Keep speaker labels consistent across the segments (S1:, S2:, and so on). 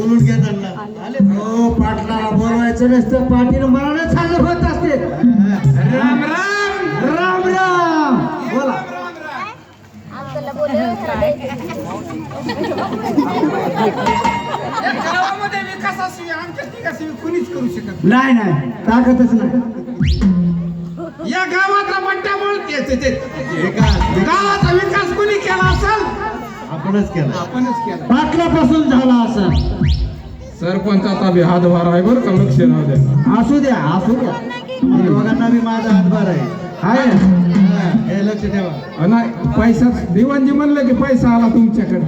S1: बोलून घ्या त्यांना. आले.
S2: हो पाटलाला बोलवायचं नसतं पाटील मनानं चालू होत असते.
S3: राम राम
S2: राम राम. बोला. नाही नाही ताकदच नाही.
S3: नाही. या गावाचा
S1: विकास
S3: गावाचा विकास कुणी केला असेल?
S1: आपणच केला.
S3: आपणच केला.
S2: पाटलापासून झाला असा
S3: सरपंचाचा बी हातभार आहे बरं का लक्ष राहू द्या.
S2: असू द्या असू द्या.
S1: दोघांना बी माझा हातभार आहे.
S2: आहे? ना?
S1: हा, हे लक्ष ठेवा.
S3: नाही पैसा दिवाणजी म्हणलं की पैसा आला तुमच्याकडे.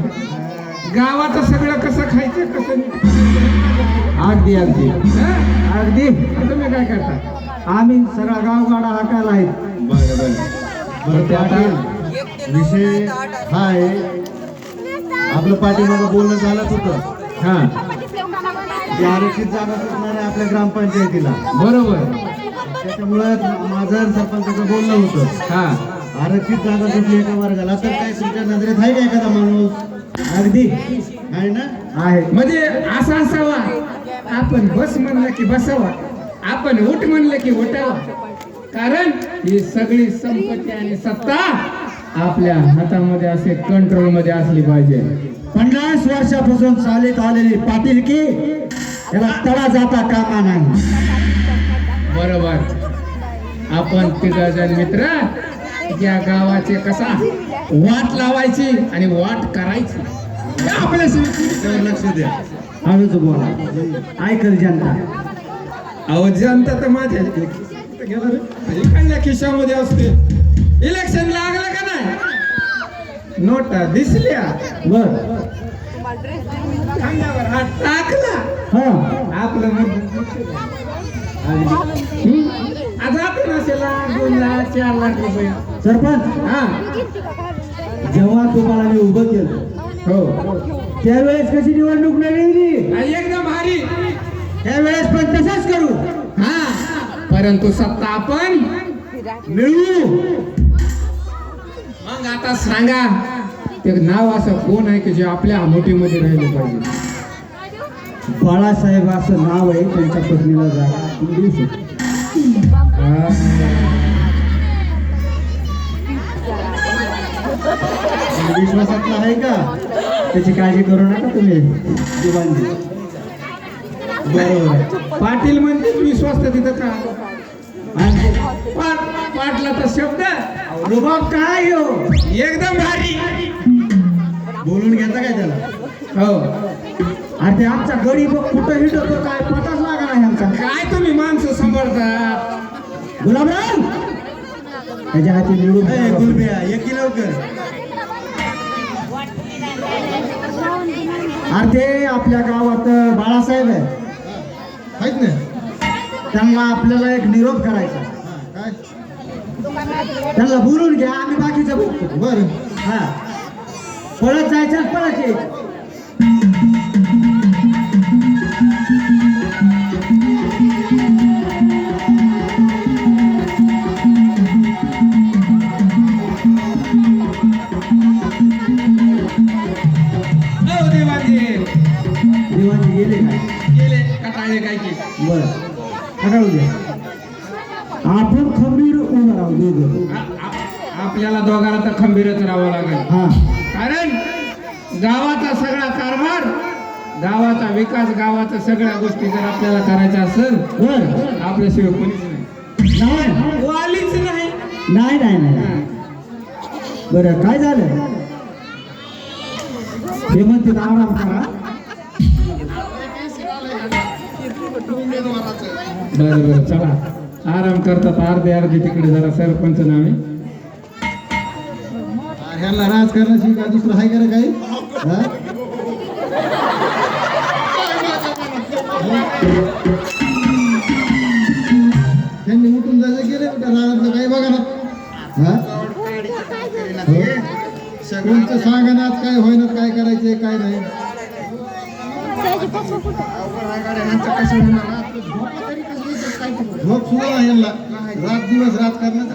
S3: गावाचं सगळं कसं खायचं कसं नाही.
S2: अगदी अगदी.
S3: हं?
S2: अगदी.
S3: तुम्ही काय करता?
S2: आम्ही सगळा गावगाडा हाकायला आहेत.
S3: बरं बरं.
S1: बरं ते आता विषय हा आहे. आपलं पाठीमागं बोलणं झालंच होतं.
S3: हा.
S1: आरक्षित जागा सुटणार आहे आपल्या ग्रामपंचायतीला.
S3: बरोबर.
S1: त्याच्यामुळं माझं सरपंचाचं बोलणं होतं.
S3: हा.
S1: आरक्षित जागा सुटली एका वर्गाला. तर काय तुमच्या नजरेत आहे का एखादा माणूस?
S2: अगदी.
S1: आहे ना?
S2: आहे.
S3: म्हणजे असा असावा. आपण बस म्हणलं की बसावा. आपण उठ म्हणलं की उठावा. कारण ही सगळी संपत्ती आणि सत्ता आपल्या हातामध्ये असे कंट्रोलमध्ये असली पाहिजे.
S2: पन्नास वर्षापासून चालत आलेली पाटील की याला तडा जाता कामा नाही.
S3: बरोबर. आपण तिघजण मित्र या गावाचे कसा? वाट लावायची आणि वाट करायची. आपल्या
S1: लक्ष द्या.
S2: हळूच बोला. ऐकल जनता.
S3: अहो जनता तर माझ्या गेला रे. इकडल्या खिशामध्ये असते. इलेक्शन लागलं का नाही? नोटा दिसल्या.
S2: बर.
S3: खांद्यावर हात टाकला.
S2: हा.
S3: आपलं आज आपण दोन लाख चार लाख रुपये.
S2: सरपंच.
S3: हा.
S2: जेव्हा तुम्हाला मी उभं केलं
S3: हो.
S2: त्यावेळेस कशी निवडणूक
S3: आणि एकदम भारी.
S2: त्यावेळेस पण तसंच करू.
S3: हा. परंतु सत्ता आपण
S2: मिळू
S3: मग आता सांगा ते नाव असं कोण आहे की जे आपल्या मोठीमध्ये राहिले पाहिजे?
S2: बाळासाहेब असं नाव आहे त्यांच्या पत्नीला
S3: हा.
S1: विश्वासातला आहे का?
S2: त्याची काळजी करू नका तुम्ही.
S1: बरोबर.
S3: पाटील म्हणजे विश्वास तर तिथं का?
S2: आणि
S3: पाट पाटलाचा शब्द.
S2: रुबाब काय हो?
S3: एकदम भारी.
S1: बोलून घेता काय त्याला?
S3: हो.
S2: आणि ते आमचा गरीब कुठं हिंडतो काय पताच लागा नाही आमचा.
S3: काय तुम्ही माणसं सांभाळतात
S2: गुलाबराव! त्याच्या हाती निवडून
S1: गुलबिया ये की लवकर?
S2: अरे ते आपल्या गावात बाळासाहेब आहे.
S1: आहेत ना?
S2: त्यांना आपल्याला एक निरोप करायचा. त्यांना बोलून घ्या आम्ही बाकीचं बघतो.
S1: बरं
S2: हा. पळत जायचं पळत यायचं.
S3: तर खंबीरच राहावं लागेल.
S2: हा.
S3: कारण गावाचा सगळा कारभार गावाचा विकास गावाच्या सगळ्या गोष्टी जर आपल्याला करायच्या असेल
S2: बर.
S3: आपल्याशिवाय कोणीच नाही.
S2: नाही.
S3: वालीच नाही.
S2: नाही नाही नाही. बरं काय झालं? हे म्हणते आराम करा.
S3: बरं बरं चला. आराम करतात अर्धे अर्धे तिकडे जरा सरपंच नावे.
S1: ह्याला राजकारणाची का दुसरं आहे का काही? त्यांनी उठून जायचं गेले रानातलं काही बघा ना. हो? कोणतं सांगा ना आज काय होईनात काय करायचंय काय नाही. झोप सुद्धा नाही यांना. रात दिवस राजकारणाचा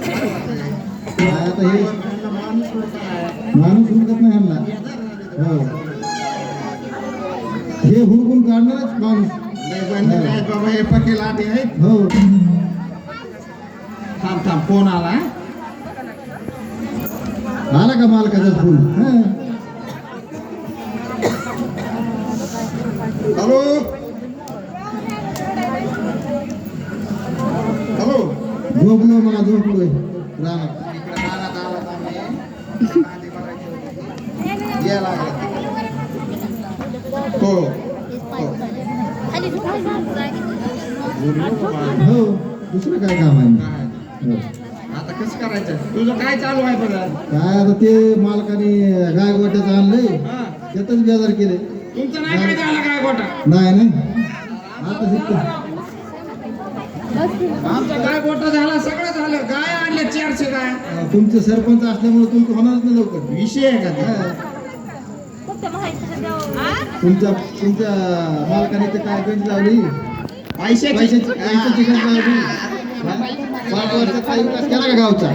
S1: काय आता हे माणूस हुडकत नाही ह्यांना हो। हे हुडकून काढणारच माणूस
S4: बाबा हे। पटेल आधी आहेत
S1: हो।
S4: थांब थांब फ़ोन आला
S1: आला का मालकाचा फुल। हं.
S4: हॅलो हॅलो
S1: झोपलो मला झोपलोय.
S4: हो.
S1: हो. दुसरं काय काम आहे? हो.
S4: आता कसं करायचं? तुझं काय चालू आहे बरं
S1: काय आता ते मालकाने गाय गोट्याचं आणलंय त्यातच बेजार केले
S4: तुमचं नाही काय झालं काय गोटा
S1: नाही नाही. आता शिकतो.
S4: आमचं काय गोटा झाला सगळं झालं. गाय आणले चारशे गाय.
S1: तुमचे सरपंच असल्यामुळे तुमचं होणारच नाही लवकर.
S4: विषय आहे का ते?
S1: हा. तुमच्या तुमच्या मालकाने ते काय गंज लावली?
S4: पैशाची.
S1: पैशाची पैशाची गंज लावली? पाच वर्षात काही विकास केला का गावचा?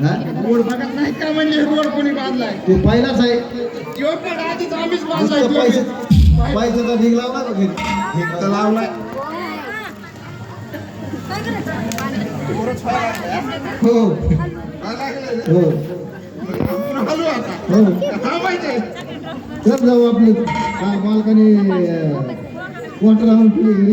S1: हा?
S4: रोड बघत नाही का म्हणजे रोड कोणी बांधलाय?
S1: तो पहिलाच आहे.
S4: तो पण आधीच आम्हीच
S1: नुसतं
S4: बांधलाय
S1: पैसे
S4: तो.
S1: पैशाचा ढीग लावला का घरी?
S4: तर लावलाय.
S1: हो? हो.
S4: हलू आता.
S1: हो. चल जाऊ आपले. हा, मालकाने ठेवली घरी.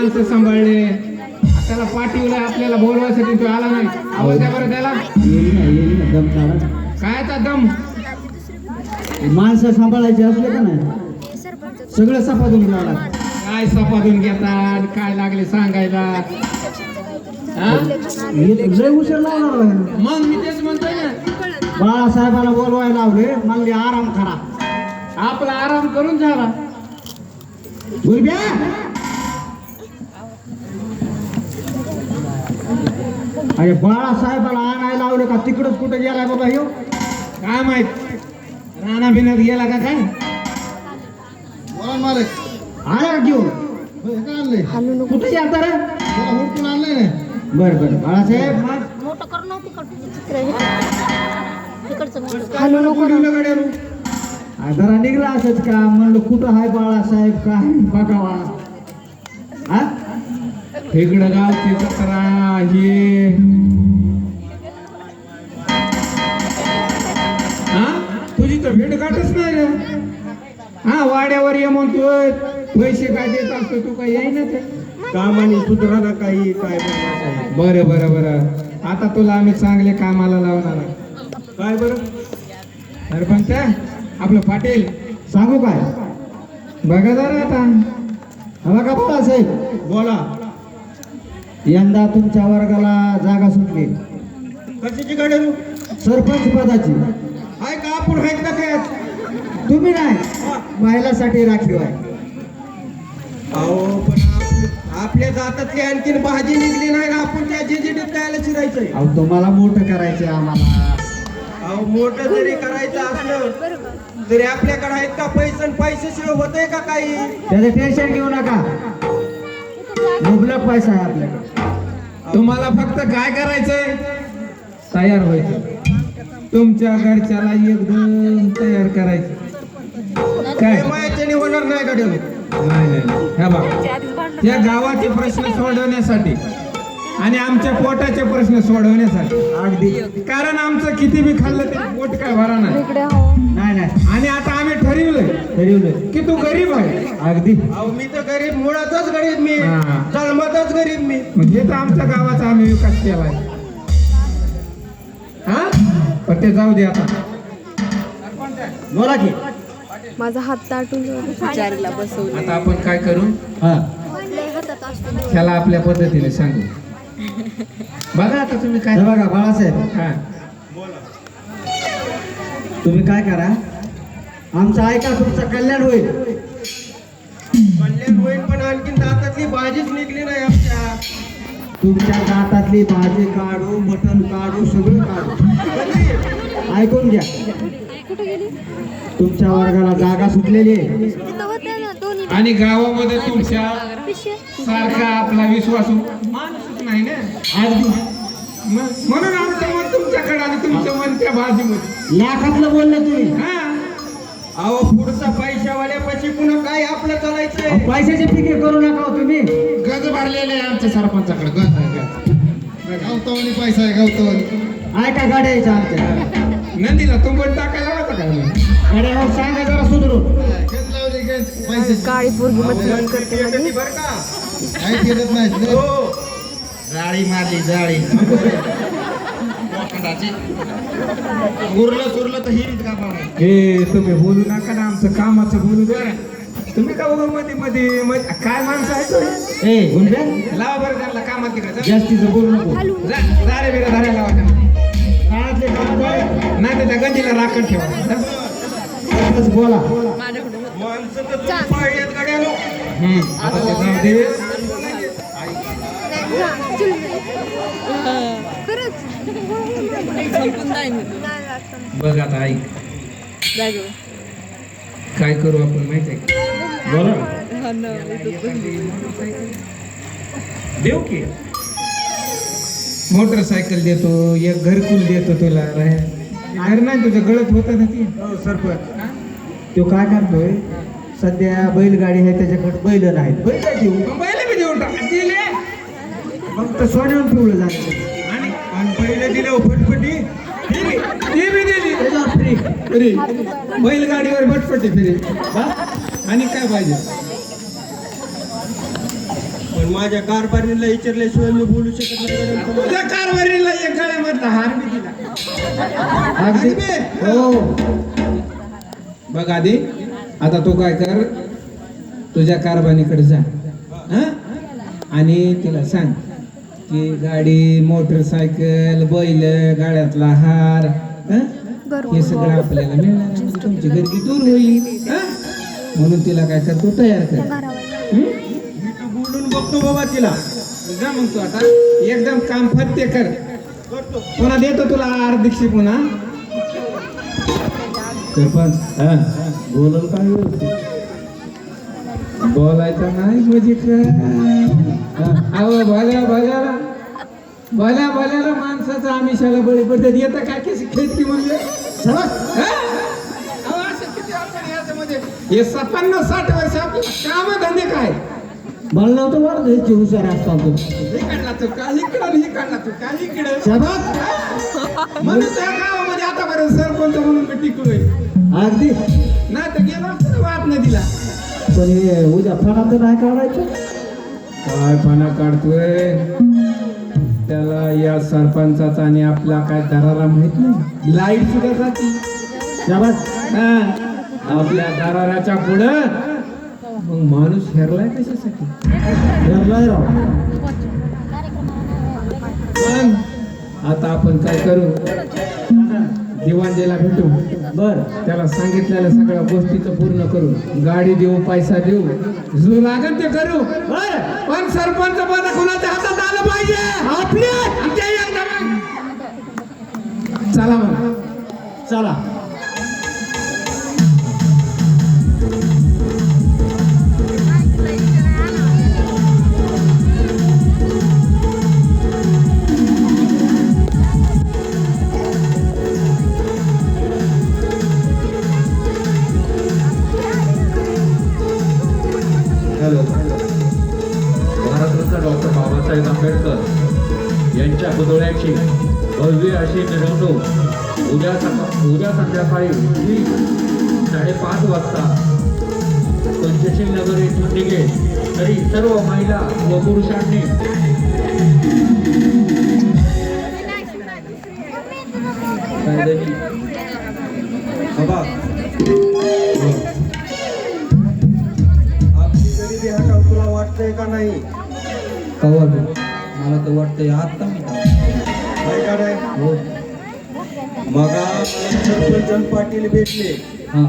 S3: माणसं सांभाळले त्याला पाठवलं आपल्याला बोलवायसाठी तो आला नाही. आवाज द्या बरं त्याला.
S2: येईल ना दम? काढा
S3: कायचा दम
S2: माणसं सांभाळायची असले का नाही? सगळं सपादून घ्यावं लागतं
S3: काय सपादून घेतात काय लागले सांगायला? हा?
S2: तर लय उशीर लावणार आहे.
S3: मग मी तेच म्हणतोय ना.
S2: बाळासाहेबाला बोलवायला लावले म्हणले आराम करा.
S3: आपला आराम करून झाला.
S2: गुरब्या अरे बाळासाहेबाला आणायला लावलं का? तिकडच कुठे गेलाय बाबा ह्यो?
S3: काय माहीत? राणा बिनात गेला का काय?
S1: बोला ना मालक.
S2: आला का घेऊन?
S1: हो, काय आणलंय?
S2: कुठे जाता रे?
S1: त्याला हुडकून आणलंय ना.
S2: बर बर. बाळासाहेब
S5: मोठं कर नव्हती चित्र हे. तिकडचं मोठं. हलू नको ना.
S2: आ, जरा निघला असच का? म्हणलं कुठं हाय बाळासाहेब? काय? बघावा हा?
S3: इकडं गावची जत्रा हे? हा तुझी तर भेट गाठच नाही रे. हा वाड्यावर ये म्हणतोय पैसे काय देत असतो तू काय येईना ते.
S2: कामाने सुधारणा काही काय
S3: बरं बरं बरं. आता तुला आम्ही चांगले कामाला लावणार.
S2: काय बरं?
S3: सरपंच आपलं पाटील
S2: सांगू काय?
S3: बघा जरा आता.
S2: हवा का बाळासाहेब
S4: बोला.
S2: यंदा तुमच्या वर्गाला जागा सुटली.
S4: कशाची गाडी आहे?
S2: सरपंच पदाची.
S4: आहे का? आपण आहेत काय
S2: तुम्ही नाही. महिलासाठी राखीव आहे.
S4: अहो पण आप- आपल्या जातातली आणखीन भाजी निघली नाही ना आपण त्या जेजेडीत जायला शिरायचंय.
S2: अहो तुम्हाला मोठं करायचंय आम्हाला.
S4: अहो मोठं जरी करायचं असलं तरी आपल्याकडे आहेत का पैसे? आणि पैशाशिवाय होतंय का काही?
S2: त्याचं टेन्शन घेऊ नका. मुबलक पैसा आहे आपल्याकडे.
S3: तुम्हाला फक्त काय करायचंय? तयार व्हायचं. तुमच्या घरच्याला एकदम तयार करायचं. काय?
S4: मायाच्याने होणार नाही गाडी
S3: नाही नाही ह्या बघा. या गावाचे प्रश्न सोडवण्यासाठी आणि आमच्या पोटाचे प्रश्न सोडवण्यासाठी.
S2: अगदी.
S3: कारण आमचं किती बी खाल्लं तरी पोट काय भरा नाही.
S5: हो.
S2: नाही नाही.
S3: आणि आता आम्ही ठरवलंय.
S2: ठरवलं
S3: की तू गरीब आहे.
S2: अगदी.
S4: अहो मी तर गरीब मुळातच गरीब मी. जन्मातच गरीब मी.
S3: हे तर आमच्या गावाचा आम्ही विकास केलाय. हा? पण ते जाऊ दे आता.
S2: बोला की.
S5: माझा हात ताटून विचारीला बसवलं.
S3: आता आपण काय करू?
S2: हा.
S3: ह्याला आपल्या पद्धतीने सांगू. बघा आता तुम्ही काय
S2: हे बघा बाळासाहेब.
S3: हा.
S2: तुम्ही काय करा? आमचं ऐका तुमचं कल्याण होईल.
S4: कल्याण होईल पण आणखीन दातातली भाजीच निघली नाही आमच्या.
S2: तुमच्या दातातली भाजी काढू मटण काढू सगळं काढू. ऐकून घ्या.
S5: कुठे गेली?
S2: तुमच्या वर्गाला जागा सुटलेली आहे.
S5: तिथं होत्या ना दोन्ही
S3: आणि गावामध्ये तुमच्या
S5: पिशव्या
S3: सारखा आपला विश्वास माणूसच नाही ना?
S2: अगदी
S3: मग- म्हणून आमचं मन तुमच्याकडे आणि तुमचं मन त्या भाजीमध्ये
S2: लाखातलं बोलले तुम्ही.
S3: हा.
S4: अहो पुढचा पैशावाल्यापाशी पुन्हा काय आपलं चालायचंय?
S2: अहो, पैशाची फिकीर करू नका हो तुम्ही.
S3: गज भरलेले आहे आमच्या सरपंचाकडे. गज आहे, गज.
S1: पैसा आहे गावतावानी
S2: ऐका गाड्या यायच्या आमच्या.
S3: नंदीला तुंबट टाकायला
S2: हो, सांगा जरा सुधरून
S5: काळी पोरगी मच्छर करते
S1: काही नाही
S4: हो.
S1: जाळी मारली जाळी. उरलं सुरलं तर हिरीत का
S3: ए तुम्ही बोलू नका ना आमचं कामाचं बोलू द्या तुम्ही का बघा मध्ये मध्ये मध्ये- काय माणसं आहे तुम्ही?
S2: ए गुंड्या
S3: लावा बरं त्यांना कामात तिकडे.
S2: जास्तीचं बोलू नको.
S3: जा दारे बिरे धाऱ्या लावा त्यांना.
S2: रानातले काम नाही
S3: नाही त्या गंजीला राखण ठेवा
S2: बोला.
S3: आता बघ आता ऐक. काय करू आपण माहिती आहे
S2: बोला.
S3: देऊ की. मोटरसायकल देतो एक घरकुल देतो तुला राह- घर नाही तुझं गळत होतं ना ती.
S2: हो सरपंच. तो काय करतोय? सध्या बैलगाडी आहे त्याच्याकडे बैल नाहीत. बैल देऊ
S3: बैल बी देऊन टाक. दिले.
S2: फक्त सोन्यावर पिवळं झालं.
S3: आणि
S4: पहिले दिले फटफटी
S3: अरे बैलगाडीवर भटपटी फिरे आणि काय पाहिजे?
S4: माझ्या कारभारीला विचारल्याशिवाय मी बोलू शकत नाही तुम्हाला.
S3: तुझ्या कारभारीला एक गळ्यामधला हार बी दिला
S2: अगदी हो
S3: बघ आधी आता तू काय कर तुझ्या कारभानीकडे जा हा आणि तिला सांग की गाडी मोटरसायकल बैल गाड्यातला हार हं? हे सगळं आपल्याला मिळणार आहे. तुमची गर्दी दूर होईल हं? म्हणून तिला काय कर तू तयार कर हं?
S4: बघतो बाबा तिला.
S3: जा मग तू आता. एकदम काम फत्ते कर. पुन्हा देतो तुला अर्धिकशी पुन्हा सरपंच बोलल काय? बोलायचं नाही म्हणजे काय? अहो भल्या भल्याला भल्या भल्याला माणसाचं आमिषाला बळी पडतात येतं काय की खेती म्हणजे
S2: चला
S3: हा? हे? सत्पन्न साठ वर्ष आपले काम धंदे काय?
S2: मला नव्हतं वाटत ह्याची हुशार असतात
S3: हे काढला तू का इकडं आणि हे काढला तू का इकडं.
S2: शाबास!
S3: म्हणून त्या गावामध्ये आतापर्यंत सरपंच म्हणून मी टिकलोय.
S2: अगदी.
S3: नाही तर गेलो असतो ना वाद नदीला.
S2: पण हे उद्या फणात नाही काढायचं?
S3: काय पाना काढतोय? त्याला या सरपंचाचा आणि आपला काय दरारा माहीत नाही? लाइट सुद्धा जाती.
S2: शाबास!
S3: हा. आपल्या दराराच्या पुढं मग माणूस हेरलाय कशासाठी?
S2: हेरलाय राव.
S3: पण आता आपण काय करू? दिवाणजीला भेटू.
S2: बर.
S3: त्याला सांगितलेल्या सगळ्या गोष्टीचं पूर्ण करू. गाडी देऊ पैसा देऊ. जो लागेल ते करू.
S2: बर.
S3: पण सरपंच पद कुणाच्या हातात आलं पाहिजे? आपले. चला मग
S2: चला.
S6: उद्या संध्याकाळी ठीक साडेपाच वाजता. पंचशील नगर येथून निघेल तरी सर्व महिला व पुरुषांनी. कायद्याची
S4: बाबा आपली गरिबी हटाव तुला वाटतंय का नाही?
S7: कवा. मला तर वाटतंय आता मी
S4: नाही का नाही?
S7: हो.
S4: मगा? सरपंच आणि पाटील भेटले.
S7: हां.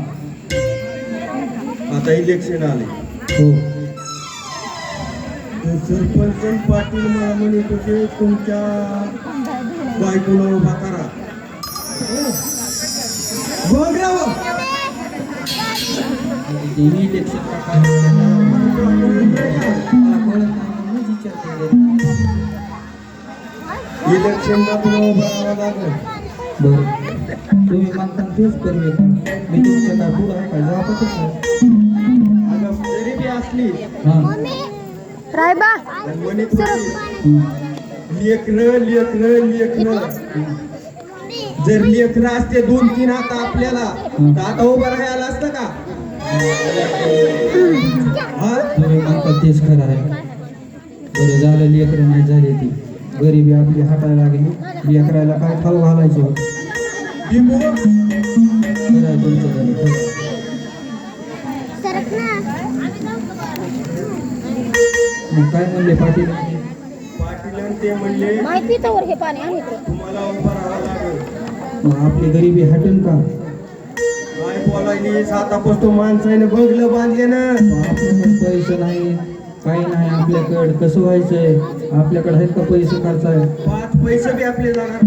S4: आता इलेक्शन आले.
S7: हो.
S4: तर सरपंच आणि पाटील मला म्हणत होते तुमच्या बायकोला उभा करा. बघ इलेक्शनला तुला उभा राहावं लागेल.
S7: बरं तुम्ही तेच करूया का मी तुमच्या काय पुढं आहे काय जबाबच नाही.
S4: अगं गरिबी असली
S5: रायबा
S4: आणि म्हणत होती. लेकरं लेकरं लेकरं. जर लेकरं असते दोन तीन आता आपल्याला तर आता उभं राहायला असतं का? हा?
S7: तुम्ही म्हणता तेच खरं आहे. बरं झालं लेकरं नाही झाली ती. गरिबी आपली हटायला लागली. लेकरायला काय खाऊ घालायचं? मग काय म्हणले पाटील?
S4: पाटील आणि ते म्हणले
S5: माहिती तर हे पाणी आणि इकडं.
S4: तुम्हाला उभं राहावं लागेल.
S7: मग आपली गरिबी हटेल का?
S4: काय बोलायली सातापासून माणसाने बघलं बांधले ना.
S7: आपल्याकडे पैसे नाही काही नाही आपल्याकडे कसं व्हायचंय? आपल्याकडे आहेत का पैसे खर्चाय
S4: पाच पैसे बी आपले जाणार.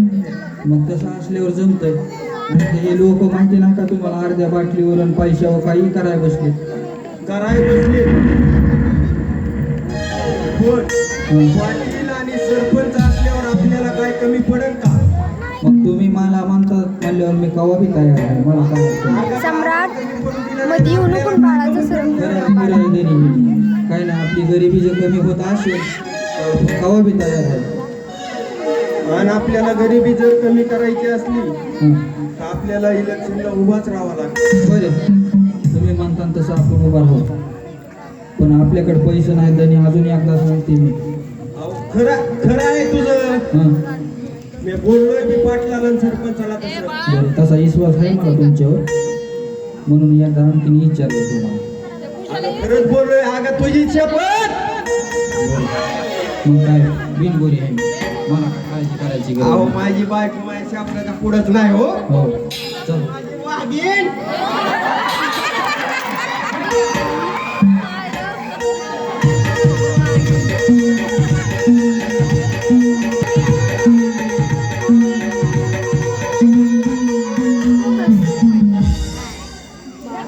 S7: मग तसं असल्यावर जमतंय? हे लोक माहिती नाही का तुम्हाला अर्ध्या बाटलीवर आणि पैशावर काही कराय बसले.
S4: कराय बसले. पण. पाटील आणि सरपंच असल्यावर आपल्याला काय कमी पडेल का?
S7: मग तुम्ही मला म्हणतात म्हणल्यावर मी कवा बी तयार आहे? मला काय
S5: सम्राटमध्ये येऊ नको बाळाचं
S7: काय नाही आपली गरिबी जर कमी होत असेल कवा बी तयार आहे.
S4: आणि आपल्याला गरिबी जर कमी करायची असली. तर आपल्याला इलेक्शनला उभाच राहावं लागतं.
S7: बरं. तुम्ही म्हणता तसं आपण उभा राहू. पण आपल्याकडे पैसे नाहीत आणि अजून एकदा सांगते मी.
S4: खरं खरं आहे तुझं. मी बोललोय मी पाटलाला आणि सरपंचाला तसं.
S7: तसा विश्वास आहे मला तुमच्यावर. म्हणून एकदा आणखीन विचारलं तुम्हाला.
S4: खरंच बोललोय. अगं तुझी शपथ!
S7: काय आहे मला काय काळजी करायची गरज
S4: अहो
S7: नाही.
S4: माझी बायको माझ्या शपथाच्या पुढंच नाही हो.
S7: हो चल.
S4: माझी वाघीण.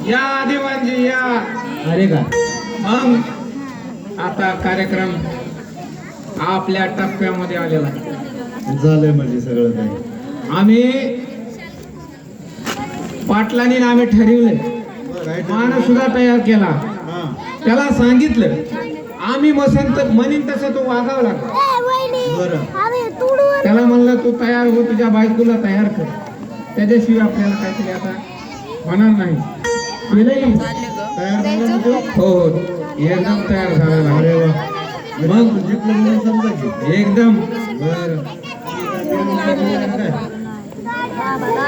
S3: या देवांजी या.
S7: अरे का?
S3: मग आता कार्यक्रम आपल्या टप्प्यामध्ये आलेला.
S1: झालंय म्हणजे सगळं काही.
S3: आम्ही पाटलांनी आम्ही ठरवलंय माणूस सुद्धा तयार केला.
S1: हा.
S3: त्याला सांगितलं आम्ही मसंत म्हणीन तसं तो वागावं लागला. त्याला म्हणलं तू तयार हो तुझ्या बायकोला तयार कर. त्याच्याशिवाय आपल्याला काहीतरी आता होणार नाही.
S1: तयार झाला?
S3: हो हो. एकदम तयार.
S1: वा. मग जिंकलं म्हणून समजायची
S3: एकदम.
S1: बर.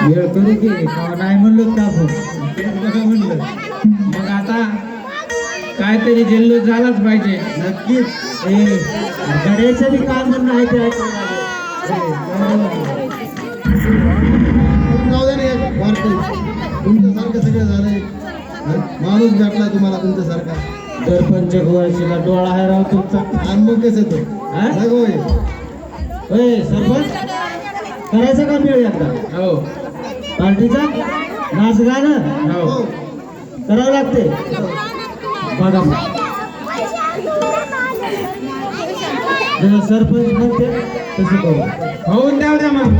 S7: वेळ करू की का नाही म्हणलो का आपण
S1: म्हणलं.
S3: मग आता काहीतरी जल्लोष झालाच पाहिजे.
S1: नक्कीच.
S7: ए गड्याचं बी काम म्हणणं आहे ते ऐकायला
S1: तुमच्यासारखं सगळं झालंय. माणूस भेटला तुम्हाला तुमच्यासारखा.
S7: सरपंच गोवाशीला डोळा आहे राव तुमचा.
S1: आणि मग कसं तो?
S7: हा?
S1: आहे.
S7: होय. सरपंच? करायचं का मिळू एकदा?
S3: हो.
S7: पार्टीचा? नाच गाणं?
S3: हो.
S1: हो.
S7: करावं लागते. बघा. सरपंच म्हणते तसं करू.
S3: होऊन द्या द्या मग.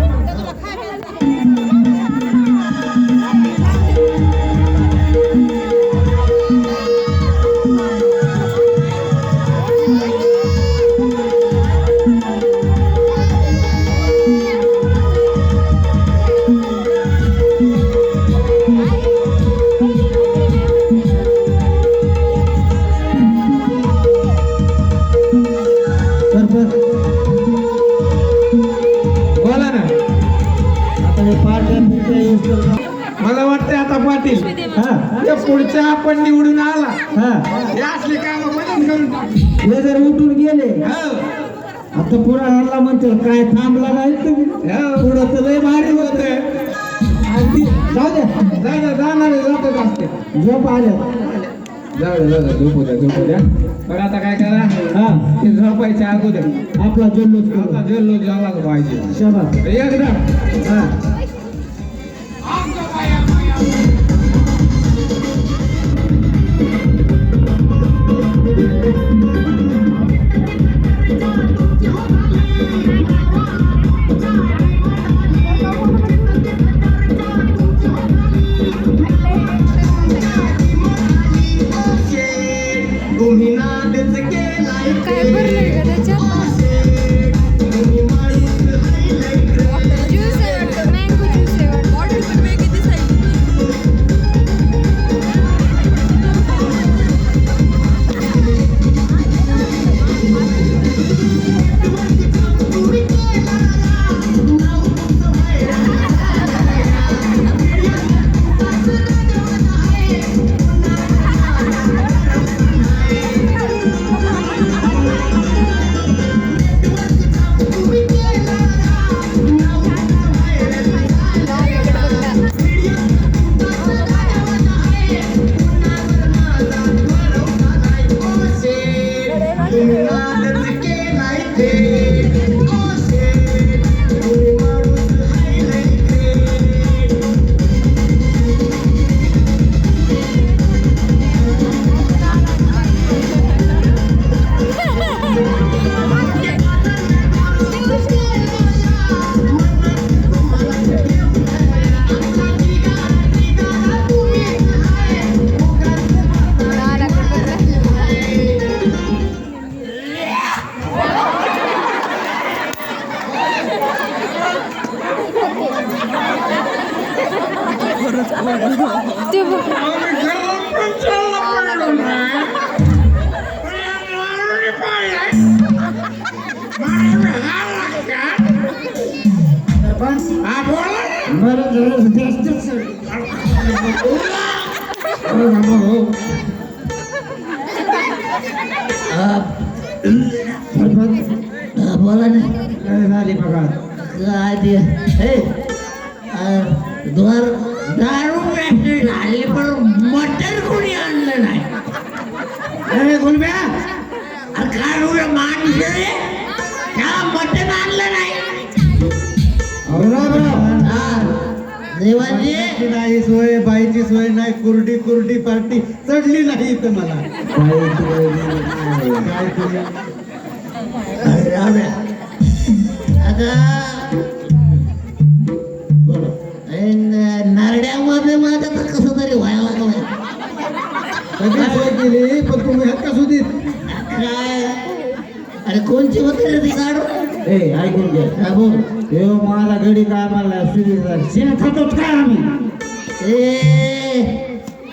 S3: या पुढच्या आपण निवडून आला.
S2: हा.
S3: हे असले काम बंद करून टाक.
S2: हे जर उठून गेले
S3: हो.
S2: आता पुराणाला म्हणतो काय थांबला नाही तुम्ही?
S3: हो.
S2: पुढं तर लय भारी होत अगदी. जाऊ द्या.
S3: जा जा जाणार आहे, जातच असते
S2: झोप आल्या.
S3: जाऊ झोपू द्या झोपू द्या पण आता काय करा?
S2: हा.
S3: ते झोपायच्या अगोदर.
S2: आपला जल्लोष
S3: आता
S2: करू
S3: झालाच पाहिजे. एकदा.
S2: हा.
S8: नाही
S1: सोय बाईची सोय नाही कुरडी कुरडी पार्टी चढली नाही इथं मला
S8: नारड्यामध्ये माझं तर कसं तरी व्हायला लागलं
S1: सगळी सोय केली पण तुम्ही हक्का सुधीत
S8: काय अरे कोणची होते रे ती गाडू
S2: ए ऐकून घे.
S8: हा बोल?
S2: हे मला घडी काय मला सुविधा शेण खातोच काय आम्ही?
S8: ए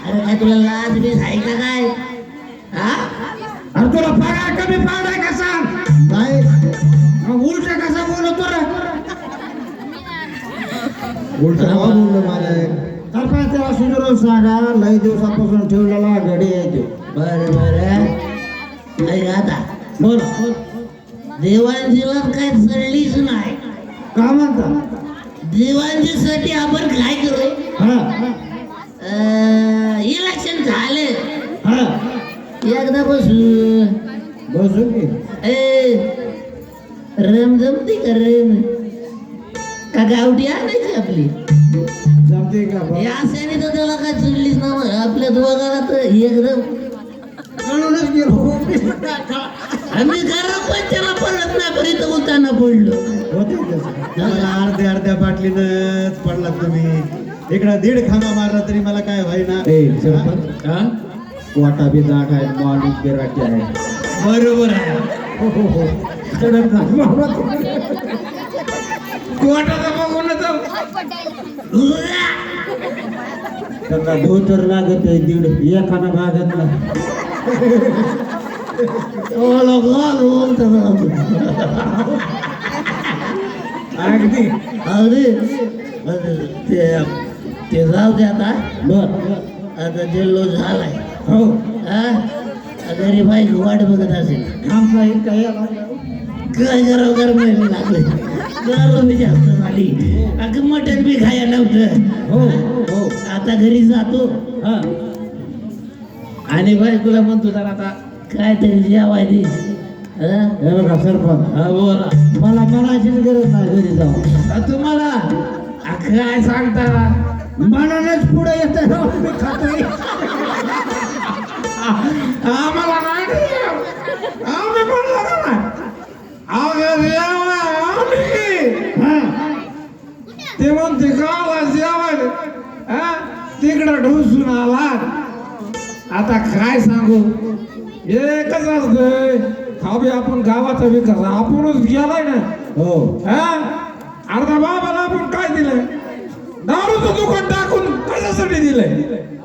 S8: अरे काय तुला लाज बीज आहे का काय? हा?
S2: अरे तुला पगार कमी पाडाय का सांग?
S1: नाही
S2: मग उलट कसा बोलतो रे
S1: उलट बोललो मला.
S2: तर काय त्याला सुधरून सांगा. लय दिवसापासून ठेवलेला घडी आहे तो.
S8: बर बर. ऐक आता.
S2: बोल.
S8: देवांजीला काय चढलीच नाही.
S2: का म्हणता
S8: देवांजीसाठी आपण काय करू?
S2: हा.
S8: इलेक्शन झाले.
S2: हा.
S8: एकदा बसू.
S2: बसू की.
S8: ए रम जमते का रम? का गावठी आणायची आपली?
S2: जमते का?
S8: या अशाने तर त्याला काय चुनलीच ना मग. आपल्या दोघाला तर एकदम
S2: गेलो.
S8: आम्ही त्याला पडत नाही पण इथं उताना पडलो.
S2: होते
S1: अर्ध्या अर्ध्या बाटलीनच पडला तुम्ही. इकडं दीड खांबा मारला तरी मला काय
S2: ए सरपंच
S3: हा?
S2: वाटा बी जाग आहे माणूस बिराटी आहे.
S3: बरोबर आहे.
S2: हो हो हो. कडक नाही बाबा.
S3: कोर्टाचा बघूनच
S2: त्यांना धोतर लागत आहे दीड. एखादा भागातला अगदी.
S8: अरे, ते ते जाऊ दे आता.
S2: बर.
S8: आता जल्लोष झालाय.
S2: हो.
S8: घरी बाईक वाट बघत असेल.
S2: आमचा इतका याला
S8: काय करावं गरम लागलं. जास्त झाली. अगं मटण बी खाया नव्हतं.
S2: हो हो?
S8: आता घरी जातो.
S2: हा.
S8: आणि बायकोला म्हणतो तर आता काय तरी जेवाय दे. हा?
S2: हे बघा सरपंच.
S8: हा, बोला.
S2: मला मनाचीच गरज नाही घरी जाऊ
S8: आ, तुम्हाला? आ, काय सांगता?
S2: मनानेच पुढे येत मी खातोय.
S3: आम्हाला नाही. दिलं. आम्ही म्हणलं का नाही? अगं जेवाय आम्ही.
S2: हा.
S3: ते म्हणते गावाला जेवायला? हा? तिकडं ढोसून आला. आता काय सांगू? एकच असतंय? खाबी आपण गावाचा विकास आपणच गेलाय ना.
S2: हो.
S3: हा? अर्धा बाबाला आपण काय दिलंय? दारूचं दुकान टाकून कशासाठी दिलंय?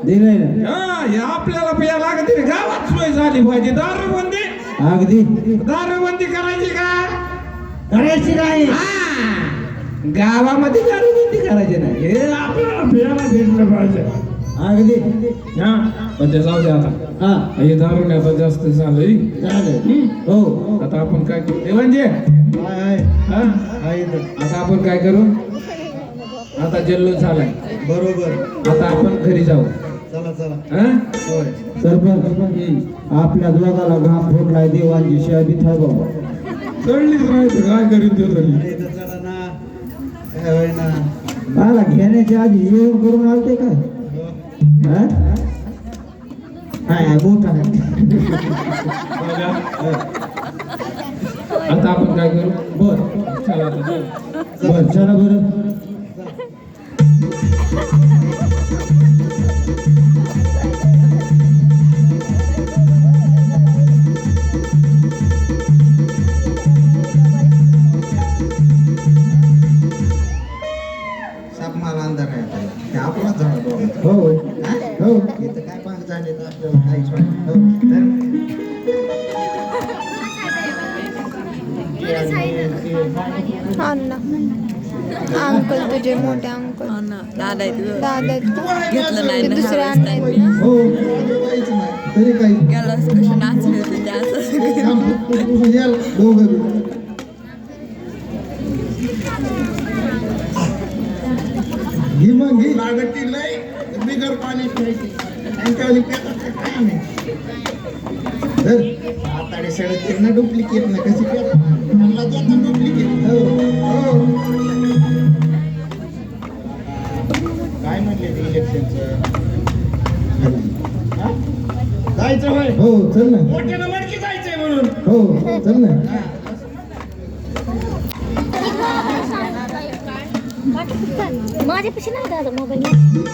S2: दिलंय ना.
S3: हा हे आपल्याला प्या लागते गावात सोय झाली पाहिजे. दारूबंदी?
S2: अगदी.
S3: दारूबंदी करायची का?
S2: करायची नाही.
S3: हा. गावामध्ये दारूबंदी करायची नाही. हे आपल्याला प्यायला भेटलं पाहिजे.
S2: अगदी.
S3: हा? पण ते जाऊ दे आता.
S2: हा.
S3: हे दारू नाही आता जास्त झालंय.
S2: झालं हो?
S3: आता आपण काय करू? हे म्हणजे
S1: हाय
S3: हा?
S1: हाय.
S3: आता आपण काय करू? आता जल्लोष झालाय.
S1: बरोबर.
S3: आता आपण घरी जाऊ.
S1: चला चला.
S3: हा?
S1: होय.
S2: सरपंच. आपल्या दोघाला घाम फुटलाय देवांची शिवाय बी थाय बाबा
S3: चढलीच नाही तर काय करीन ते तरी?
S1: चला ना. काय होय ना
S2: मला घेण्याच्या आधी जेवण करून आलते काय? काय मोठा आहे
S3: आता आपण काय करू
S2: बर
S3: चला.
S2: बर चला बरं
S1: आपल्याला काहीच हो.
S5: अंकल तुझे मोठे अंकल
S9: दादा
S5: दादा
S9: घेतलं नाही
S5: दुसरे अण्णा.
S1: हो नाही. घे मग घे बिगर पाणी प्यायची त्यांच्यावाली काय नाही आताडे ना डुप्लिकेट ना कशी त्यांना देतात डुप्लिकेट हो हो काय म्हणले ते इलेक्शनचं जायचं होय
S2: हो चल ना.
S1: मोठ्यानं मडकी जायचंय म्हणून
S2: हो चल ना
S10: माझ्यापाशी नाही दादा मोबाईल